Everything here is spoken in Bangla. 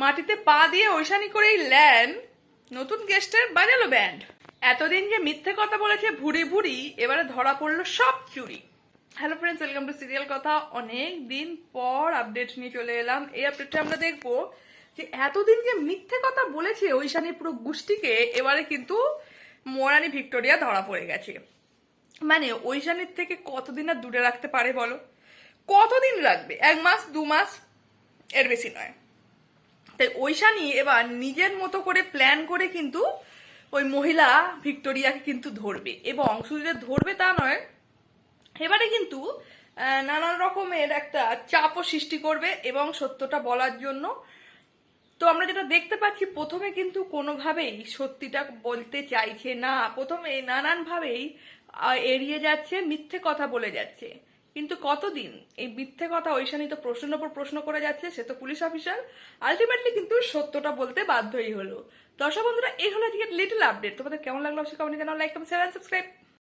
মাটিতে পা দিয়ে ঐশানি করেই ল্যান নতুন গেস্টের বাজালো ব্যান্ড। এতদিন যে মিথ্যে কথা বলেছে ভুড়ি ভুড়ি এবারে ধরা পড়ল সব চুরি। Hello friends welcome to serial কথা অনেক দিন পর আপডেট নিয়ে চলে এলাম। এই আপডেটটা আমরা দেখব যে এতদিন যে মিথ্যে কথা বলেছে ঐশানির পুরো গোষ্ঠীকে, এবারে কিন্তু মোরানি ভিক্টোরিয়া ধরা পড়ে গেছে। মানে ঐশানির থেকে কতদিন আর দূরে রাখতে পারে বলো? কতদিন রাখবে এক মাস, দু মাস? এর বেশি নয়। তাই ঐশানি এবার নিজের মতো করে প্ল্যান করে কিন্তু ওই মহিলা ভিক্টোরিয়াকে কিন্তু ধরবে এবং শুধু যে ধরবে তা নয়, এবারে কিন্তু নানান রকমের একটা চাপও সৃষ্টি করবে এবং সত্যটা বলার জন্য। তো আমরা যেটা দেখতে পাচ্ছি, প্রথমে কিন্তু কোনোভাবেই সত্যিটা বলতে চাইছে না। প্রথমে নানানভাবেই এড়িয়ে যাচ্ছে, মিথ্যে কথা বলে যাচ্ছে। কিন্তু কতদিন? এই মিথ্যে কথা ঐশানি তো প্রশ্নের উপর প্রশ্ন করে যাচ্ছে, সে তো পুলিশ অফিসার। আলটিমেটলি কিন্তু সত্যটা বলতে বাধ্যই হলো। দর্শক বন্ধুরা, এই হলো লিটল আপডেট তোমাদের কেমন লাগল অবশ্যই কমেন্ট জানাও লাইক কমেন্ট শেয়ার সাবস্ক্রাইব